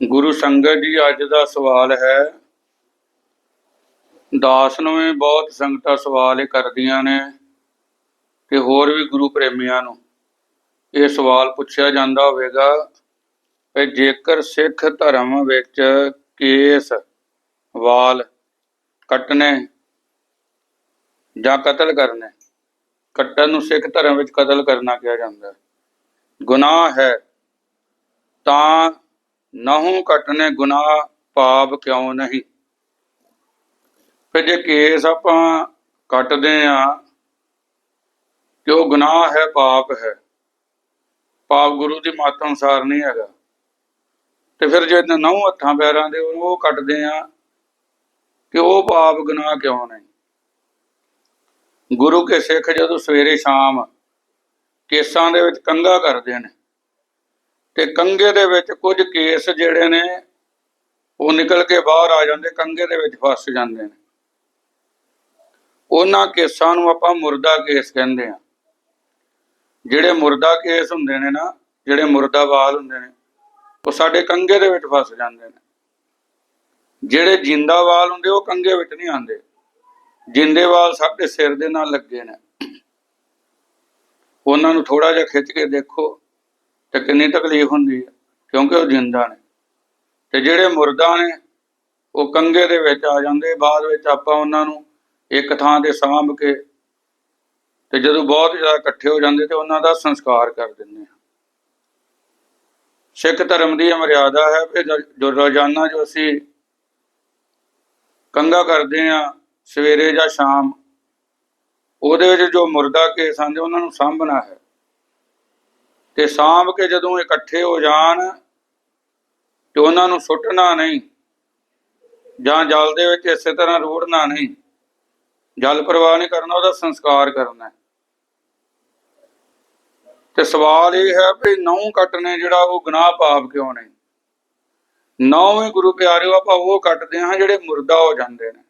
ਗੁਰੂ ਸੰਗਤ ਜੀ, ਅੱਜ ਦਾ ਸਵਾਲ ਹੈ। ਦਾਸ ਨੂੰ ਵੀ ਬਹੁਤ ਸੰਗਤਾਂ ਸਵਾਲ ਇਹ ਕਰਦੀਆਂ ਨੇ ਤੇ ਹੋਰ ਵੀ ਗੁਰੂ ਪ੍ਰੇਮੀਆਂ ਨੂੰ ਇਹ ਸਵਾਲ ਪੁੱਛਿਆ ਜਾਂਦਾ ਹੋਵੇਗਾ ਕਿ ਜੇਕਰ ਸਿੱਖ ਧਰਮ ਵਿੱਚ ਕੇਸ, ਵਾਲ ਕੱਟਣੇ ਜਾਂ ਕਤਲ ਕਰਨੇ, ਕੱਟਣ ਨੂੰ ਸਿੱਖ ਧਰਮ ਵਿੱਚ ਕਤਲ ਕਰਨਾ ਕਿਹਾ ਜਾਂਦਾ। ਹੈ ਗੁਨਾਹ ਹੈ ਤਾਂ ਨਹੁੰ ਕੱਟਨੇ ਗੁਨਾਹ ਪਾਪ ਕਿਉਂ ਨਹੀਂ? ਫਿਰ ਜੇ ਕੇਸ ਆਪਾਂ ਕੱਟਦੇ ਆ ਕਿ ਉਹ ਗੁਨਾਹ ਹੈ, ਪਾਪ ਹੈ। ਪਾਪ ਗੁਰੂ ਦੀ ਮੱਤ ਅਨੁਸਾਰ ਨਹੀਂ ਹੈਗਾ। ਤੇ ਫਿਰ ਜੇ ਨਹੁੰ ਹੱਥਾਂ ਪੈਰਾਂ ਦੇ ਉਹ ਕੱਟਦੇ ਆ ਕਿ ਉਹ ਪਾਪ ਗੁਨਾਹ ਕਿਉਂ ਨਹੀਂ? ਗੁਰੂ ਕੇ ਸਿੱਖ ਜਦੋਂ ਸਵੇਰੇ ਸ਼ਾਮ ਕੇਸਾਂ ਦੇ ਵਿੱਚ ਕੰਗਾ ਕਰਦੇ ਨੇ ਤੇ ਕੰਗੇ ਦੇ ਵਿੱਚ ਕੁਝ ਕੇਸ ਜਿਹੜੇ ਨੇ, ਉਹ ਨਿਕਲ ਕੇ ਬਾਹਰ ਆ ਜਾਂਦੇ ਕੰਗੇ ਦੇ ਵਿੱਚ ਫਸ ਜਾਂਦੇ ਨੇ। ਉਹਨਾਂ ਕੇਸਾਂ ਨੂੰ ਆਪਾਂ ਮੁਰਦਾ ਕੇਸ ਕਹਿੰਦੇ ਆ। ਜਿਹੜੇ ਮੁਰਦਾ ਕੇਸ ਹੁੰਦੇ ਨੇ ਨਾ, ਜਿਹੜੇ ਮੁਰਦਾ ਵਾਲ ਹੁੰਦੇ ਨੇ, ਉਹ ਸਾਡੇ ਕੰਗੇ ਦੇ ਵਿੱਚ ਫਸ ਜਾਂਦੇ ਨੇ। ਜਿਹੜੇ ਜਿੰਦਾ ਵਾਲ ਹੁੰਦੇ, ਉਹ ਕੰਗੇ ਵਿੱਚ ਨਹੀਂ ਆਉਂਦੇ। ਜਿੰਦੇ ਵਾਲ ਸਾਡੇ ਸਿਰ ਦੇ ਨਾਲ ਲੱਗੇ ਨੇ। ਉਹਨਾਂ ਨੂੰ ਥੋੜਾ ਜਿਹਾ ਖਿੱਚ ਕੇ ਦੇਖੋ। ਤੇ ਕਿੰਨੀ ਤਕਲੀਫ ਹੁੰਦੀ ਹੈ, ਕਿਉਂਕਿ ਉਹ ਜਿੰਦਾ ਨੇ। ਤੇ ਜਿਹੜੇ ਮੁਰਦਾ ਨੇ, ਉਹ ਕੰਗੇ ਦੇ ਵਿੱਚ ਆ ਜਾਂਦੇ, ਬਾਅਦ ਵਿੱਚ ਆਪਾਂ ਉਹਨਾਂ ਨੂੰ ਇੱਕ ਥਾਂ ਤੇ ਸਾਂਭ ਕੇ ਤੇ ਜਦੋਂ ਬਹੁਤ ਜ਼ਿਆਦਾ ਇਕੱਠੇ ਹੋ ਜਾਂਦੇ ਤੇ ਉਹਨਾਂ ਦਾ ਸੰਸਕਾਰ ਕਰ ਦਿੰਦੇ ਆ ਸਿੱਖ ਧਰਮ ਦੀ ਇਹ ਮਰਿਆਦਾ ਹੈ ਕਿ ਜੋ- ਜੋ ਰੋਜ਼ਾਨਾ ਜੋ ਅਸੀਂ ਕੰਗਾ ਕਰਦੇ ਆ ਸਵੇਰੇ ਜਾਂ ਸ਼ਾਮ, ਉਹਦੇ ਵਿੱਚ ਜੋ ਮੁਰਦਾ ਕੇਸ ਆਂਦੇ ਉਹਨਾਂ ਨੂੰ ਸਾਂਭਣਾ ਹੈ। ਤੇ ਸਾਂਭ ਕੇ ਜਦੋਂ ਇਕੱਠੇ ਹੋ ਜਾਣ ਤੇ ਉਹਨਾਂ ਨੂੰ ਸੁੱਟਣਾ ਨਹੀਂ, ਜਾਂ ਜਲ ਦੇ ਵਿੱਚ ਇਸੇ ਤਰ੍ਹਾਂ ਰੋੜਨਾ ਨਹੀਂ, ਜਲ ਪ੍ਰਵਾਹ ਨਹੀਂ ਕਰਨਾ, ਉਹਦਾ ਸੰਸਕਾਰ ਕਰਨਾ ਤੇ ਸਵਾਲ ਇਹ ਹੈ ਵੀ ਨਹੁੰ ਕੱਟਣੇ ਜਿਹੜਾ ਉਹ ਗੁਨਾਹ ਪਾਪ ਕਿਉਂ ਨਹੀਂ ਨੌਵੇਂ ਗੁਰੂ ਪਿਆਰਿਓ, ਆਪਾਂ ਉਹ ਕੱਟਦੇ ਹਾਂ ਜਿਹੜੇ ਮੁਰਦਾ ਹੋ ਜਾਂਦੇ ਨੇ।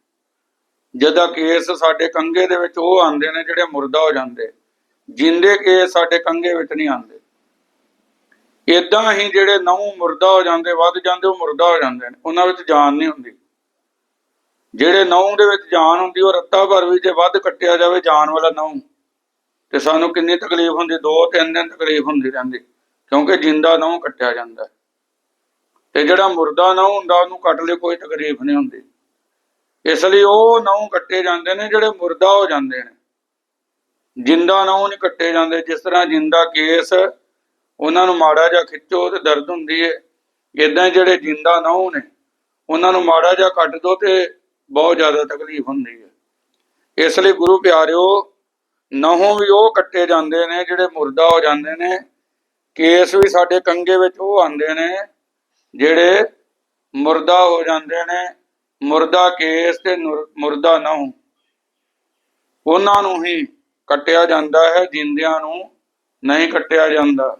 ਜਿਹਦਾ ਕੇਸ ਸਾਡੇ ਕੰਗੇ ਦੇ ਵਿੱਚ ਉਹ ਆਉਂਦੇ ਨੇ ਜਿਹੜੇ ਮੁਰਦਾ ਹੋ ਜਾਂਦੇ। ਜਿੰਦੇ ਕੇਸ ਸਾਡੇ ਕੰਗੇ ਵਿੱਚ ਨਹੀਂ ਆਉਂਦੇ। ਇਦਾਂ ਹੀ ਜਿਹੜੇ ਨਹੁੰ ਮੁਰਦਾ ਹੋ ਜਾਂਦੇ, ਵੱਧ ਜਾਂਦੇ, ਉਹ ਮੁਰਦਾ ਹੋ ਜਾਂਦੇ ਨੇ। ਉਹਨਾਂ ਵਿੱਚ ਜਾਨ ਨਹੀਂ ਹੁੰਦੀ। ਜਿਹੜੇ ਨੌ ਦੇ ਵਿੱਚ ਜਾਨ ਹੁੰਦੀ, ਉਹ ਰੱਤਾ ਭਰ ਵੀ ਜੇ ਵੱਧ ਕੱਟਿਆ ਜਾਵੇ, ਜਾਨ ਵਾਲਾ ਨੌ ਤੇ ਸਾਨੂੰ ਕਿੰਨੀ ਤਕਲੀਫ ਹੁੰਦੀ? ਦੋ ਤਿੰਨ ਦਿਨ ਤਕਲੀਫ ਹੁੰਦੀ ਰਹਿੰਦੀ, ਕਿਉਂਕਿ ਜਿੰਦਾ ਨਹੁੰ ਕੱਟਿਆ ਜਾਂਦਾ ਤੇ ਜਿਹੜਾ ਮੁਰਦਾ ਨਹੁੰ ਹੁੰਦਾ, ਉਹਨੂੰ ਕੱਟ ਲਈ ਕੋਈ ਤਕਲੀਫ ਨਹੀਂ ਹੁੰਦੀ। ਇਸ ਲਈ ਉਹ ਨਹੁੰ ਕੱਟੇ ਜਾਂਦੇ ਨੇ, ਜਿਹੜੇ ਮੁਰਦਾ ਹੋ ਜਾਂਦੇ ਨੇ। ਜਿੰਦਾ ਨਹੁੰ ਨਹੀਂ ਕੱਟੇ ਜਾਂਦੇ। ਜਿਸ ਤਰ੍ਹਾਂ ਜਿੰਦਾ ਕੇਸ ਉਹਨਾਂ ਨੂੰ ਮਾੜਾ ਜਿਹਾ ਖਿੱਚੋ ਤੇ ਦਰਦ ਹੁੰਦੀ ਹੈ ਇਦਾਂ ਜਿਹੜੇ ਜਿੰਦਾ ਨਹੁੰ ਨੇ ਉਹਨਾਂ ਨੂੰ ਮਾੜਾ ਜਿਹਾ ਕੱਟ ਦੋ ਤੇ ਬਹੁਤ ਜ਼ਿਆਦਾ ਤਕਲੀਫ ਹੁੰਦੀ ਹੈ ਇਸ ਲਈ ਗੁਰੂ ਪਿਆਰਿਓ, ਨਹੁੰ ਵੀ ਉਹ ਕੱਟੇ ਜਾਂਦੇ ਨੇ ਜਿਹੜੇ ਮੁਰਦਾ ਹੋ ਜਾਂਦੇ ਨੇ। ਕੇਸ ਵੀ ਸਾਡੇ ਕੰਗੇ ਵਿੱਚ ਉਹ ਆਉਂਦੇ ਨੇ, ਜਿਹੜੇ ਮੁਰਦਾ ਹੋ ਜਾਂਦੇ ਨੇ। ਮੁਰਦਾ ਕੇਸ ਤੇ ਮੁਰਦਾ ਨਹੁੰ। ਉਹਨਾਂ ਨੂੰ ਹੀ ਕੱਟਿਆ ਜਾਂਦਾ ਹੈ, ਜਿੰਦਿਆਂ ਨੂੰ ਨਹੀਂ ਕੱਟਿਆ ਜਾਂਦਾ।